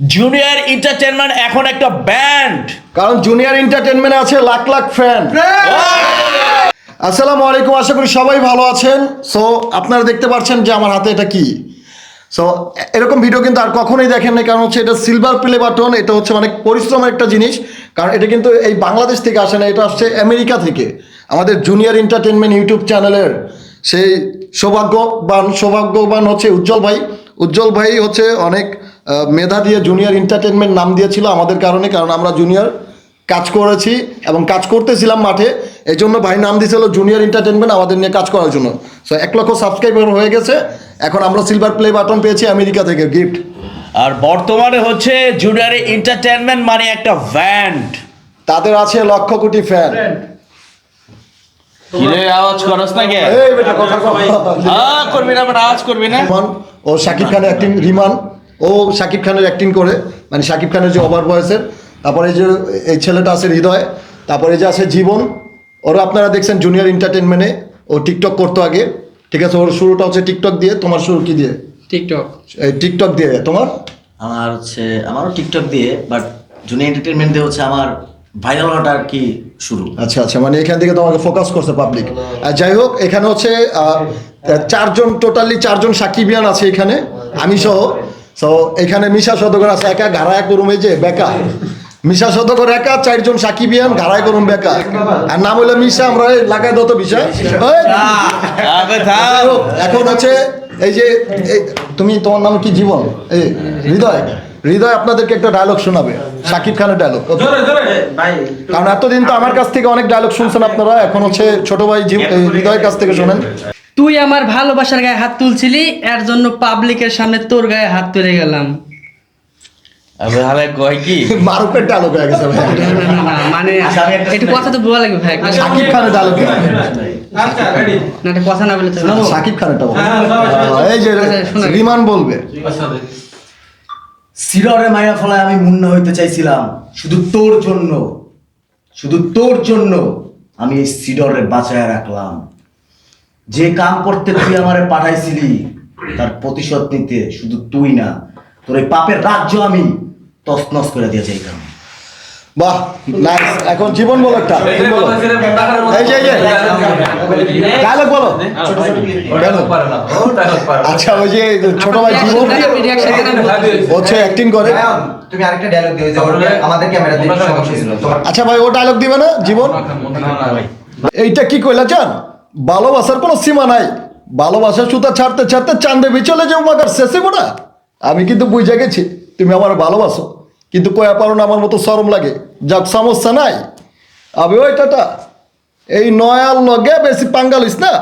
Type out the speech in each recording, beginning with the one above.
Junior entertainment এখন একটা band কারণ জুনিয়র এন্টারটেনমেন্টে আছে লাখ লাখ ফ্যান আসসালামু আলাইকুম আশা করি সবাই ভালো আছেন। সো আপনারা দেখতে পাচ্ছেন যে আমার হাতে এটা কি? সো এরকম ভিডিও কিন্তু আর কখনোই দেখেন না কারণ হচ্ছে এটা সিলভার প্লে বাটন এটা হচ্ছে অনেক পরিশ্রমের একটা জিনিস। কারণ এটা কিন্তু এই বাংলাদেশ থেকে আসে না এটা আসছে আমেরিকা থেকে। আমাদের জুনিয়র এন্টারটেনমেন্ট ইউটিউব চ্যানেলের সেই সৌভাগ্যবান সৌভাগ্যবান হচ্ছে উজ্জ্বল ভাই। উজ্জ্বল ভাই হচ্ছে অনেক মেধা দিয়ে জুনিয়র এন্টারটেনমেন্ট নাম দিয়েছিল আমাদের কারণে কারণ আমরা জুনিয়র কাজ করেছি এবং কাজ করতেছিলাম মাঠে। এই জন্য ভাই নাম দিয়েছিল জুনিয়র এন্টারটেনমেন্ট আমাদের নিয়ে কাজ করার জন্য। সো এক লক্ষ সাবস্ক্রাইবার হয়ে গেছে। এখন আমরা সিলভার প্লে বাটন পেয়েছি আমেরিকা থেকে গিফট আর বর্তমানে হচ্ছে জুনিয়র এন্টারটেনমেন্ট মানে একটা ব্যান্ড তাদের আছে লক্ষ কোটি ফ্যান কিরে আওয়াজ করস না কে এই বেটা কথা কও। করবি না মানে আওয়াজ করবি না? ও শাকিব খানের অ্যাক্টিং রিমান। ও শাকিব খানের অ্যাক্টিং করে। মানে শাকিব খানের যে ওভার বয়সের তারপরে যে এই ছেলেটা আছে হৃদয় তারপরে যে আছে জীবন ওরা আপনারা দেখছেন জুনিয়র এন্টারটেনমেন্টে ও টিকটক করতো আগে। ঠিক আছে ওর শুরুটা হচ্ছে টিকটক দিয়ে তোমার শুরু কি দিয়ে? টিকটক এই টিকটক দিয়ে তোমার? আমার হচ্ছে আমারও টিকটক দিয়ে বাট জুনিয়র এন্টারটেনমেন্ট দিয়ে হচ্ছে আমার ভাইরাল হওয়াটা আর কি শুরু। আচ্ছা আচ্ছা মানে এখান থেকে তোমাকে ফোকাস করছে পাবলিক আর যাই হোক এখানে হচ্ছে চারজন টোটালি চারজন সাকিবিয়ান আছে এখানে আমি সহ। তো এখানে মিশা সদগর আছে একা ঘাড়ায় করুম এই যে বেকা। মিশা সদগর একা চারজন সাকিবিয়ান ঘাড়ায় করুম বেকা। আর নাম হইল মিশা আমরা লাগাই দত বিষয়। এখন হচ্ছে এই যে তুমি তোমার নাম কি জীবন? এই হৃদয়। হৃদয় আপনাদেরকে একটা ডায়লগ শোনাবে সাকিব খানের ডায়লগ কারণ এতদিন তো আমার কাছ থেকে অনেক ডায়লগ শুনছেন আপনারা এখন হচ্ছে ছোট ভাই হৃদয়ের কাছ থেকে শোনেন। তুই আমার ভালোবাসার গায়ে হাত তুলছিলি এর জন্য পাবলিকের সামনে তোর গায়ে হাত তুলে গেলাম। আবে হালে কয় কি? মারুফের ডায়লগ হয়ে গেছে ভাই। না না না না মানে একটু কথা তো বলা লাগবে ভাই সাকিব খানের ডায়লগ না একটা কথা না বলে তো। সাকিব খানেরটা বলো। এই যে রিমান বলবে। সিররে মায়া ফলায় আমি মুন্ন হইতে চাইছিলাম। শুধু তোর জন্য শুধু তোর জন্য আমি এই সিডরে বাঁচায় রাখলাম। যে কাম করতে তুই আমারে পাঠাইছিলি তার প্রতিশোধ নিতে শুধু তুই না তোর এই পাপের রাজ্য আমি তছনছ করে দিয়েছি এই কারণে বাহ নাইস এখন জীবন বলো একটা বলো। এই যে ডায়লগ বলো। আচ্ছা ওই যে ছোট ভাই জীবন। হচ্ছে অ্যাক্টিং করে। তুমি আরেকটা ডায়লগ দিও যে আমাদের ক্যামেরা দিয়ে সমস্যা ছিল। আচ্ছা ভাই ও ডায়লগ দিবে না জীবন? এইটা কি কইলা চান ভালোবাসার কোনো সীমা নাই। ভালোবাসার সুতা ছাড়তে ছাড়তে চান্দে বিচলে যে উমাকার শেষে না আমি কিন্তু বুঝে গেছি তুমি আমার ভালোবাসো। কিন্তু কয়া পারো না আমার মতো সরম লাগে। যাক সমস্যা নাই। আমি ওই টাটা এই নয়াল লগে বেশি পাঙ্গালিস না?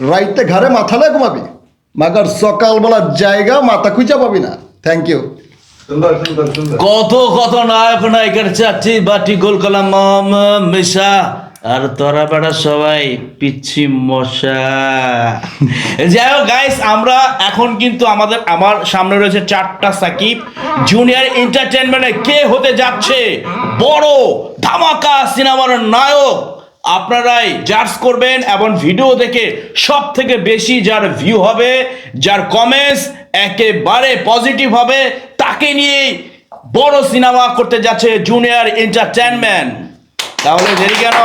রাইতে ঘরে মাথা লাগে ঘুমাবি। মাগার সকালবেলা জায়গা মাথা খুঁজা পাবি না। থ্যাংক ইউ কত কত নায়ক নায়িকার চাচ্ছি বাটি গোল কলাম মিশা। আর তোরা বেড়া সবাই পিচ্ছি মশা। যাই হোক গাইস আমরা এখন কিন্তু আমাদের, আমার সামনে রয়েছে চারটা সাকিব। জুনিয়র এন্টারটেনমেন্টে কে হতে যাচ্ছে? বড়, ধামাকা সিনেমার নায়ক। আপনারাই জাজ করবেন এবং ভিডিও দেখে সব থেকে বেশি যার ভিউ হবে, যার কমেন্টস একেবারে পজিটিভ হবে, তাকে নিয়ে বড় সিনেমা করতে যাচ্ছে জুনিয়র এন্টারটেনমেন্ট তাহলে দেরি কেন